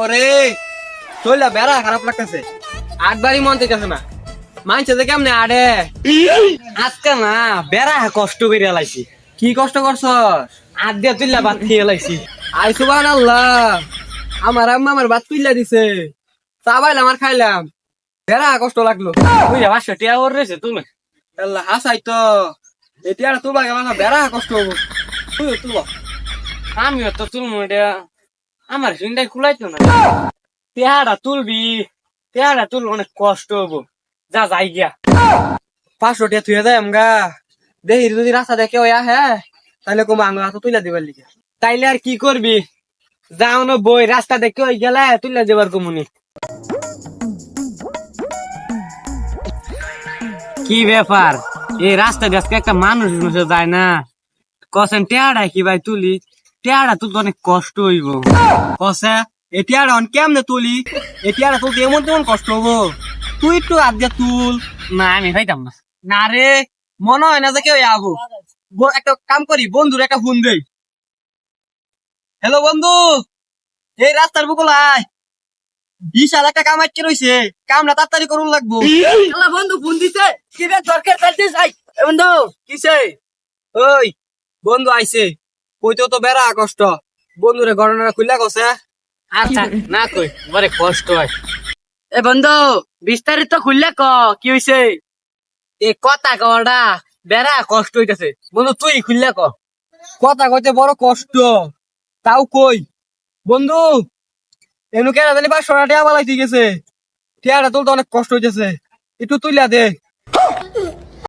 ওরে বেড়া খারাপ লাগতেছে। আটবারই মন না। মানছে যে কেমনে আড়ে আজকে না বেড়া কষ্ট করে লাইছি। কি কষ্ট করছস? আজ দিয়ে তুললা বাদ খেয়ে লাইছি। আই সুবান আল্লাহ আমার আম্মা আমার ভাত তুইলা দিছে। চাবাইলাম আর খাইলাম। বেড়া কষ্ট লাগল। টিয়া ওর রয়েছে তুমি? আল্লাহ হাসাই তো। তুবা গেল বেড়া কষ্ট হব। তুই তুবা আমিও তো তুলমু এটা আমার সিন্দাই খুলাইতো না। পেয়ারা তুলবি, পেয়ারা তুল অনেক কষ্ট হব। যা যাই গিয়া। পাঁচশো টিয়া থুয়ে যায় আমগা। দেহি, যদি রাস্তা দেখে ওই আহে তাহলে কমা আঙ্গা তো তুইলা দিবার লিগে। তাইলে আর কি করবি? যাও না বই রাস্তা দেখে ওই গেলে তুললা যাবার কমুনি কি ব্যাপার? এই রাস্তা দিয়ে একটা মানুষ যায় না। কসেন টেয়ারা কি ভাই তুলি? টেয়ারা তুলতে অনেক কষ্ট হইব। কসে এতিয়া আর অন কেমনে তুলি? এতিয়া আর তুলতে এমন তেমন কষ্ট হব তুই একটু আদ দিয়া তুল। না, আমি খাইতাম না। না রে, মনে হয় না যে কেউ আবো। একটা কাম করি, বন্ধুর একটা ফোন দেই। হ্যালো বন্ধু। এই রাস্তার বুকুল আয়। বিশাল একটা কাম আটকে রয়েছে কামটা তাড়াতাড়ি করুন লাগবো। বন্ধু, ফোন দিছে। কিরে দরকার চাই এ বন্ধু, কিসে? ওই, বন্ধু আইছে। কইতেও তো বেড়া কষ্ট। বন্ধুরে ঘটনাটা খুললা কছে আচ্ছা না কই বরে কষ্ট হয়। এ বন্ধু বিস্তারিত খুললে ক কি হইছে? এ কথা কটা বেড়া কষ্ট হইতাছে। বন্ধু তুই খুললে ক। কথা কইতে বড় কষ্ট তাও কই। বন্ধু এনু কেনা জানি পাঁচশো টাকা টিয়া বালাইতে গেছে। টিয়াটা তুলতে অনেক কষ্ট হইতেছে। একটু তুইলা দে।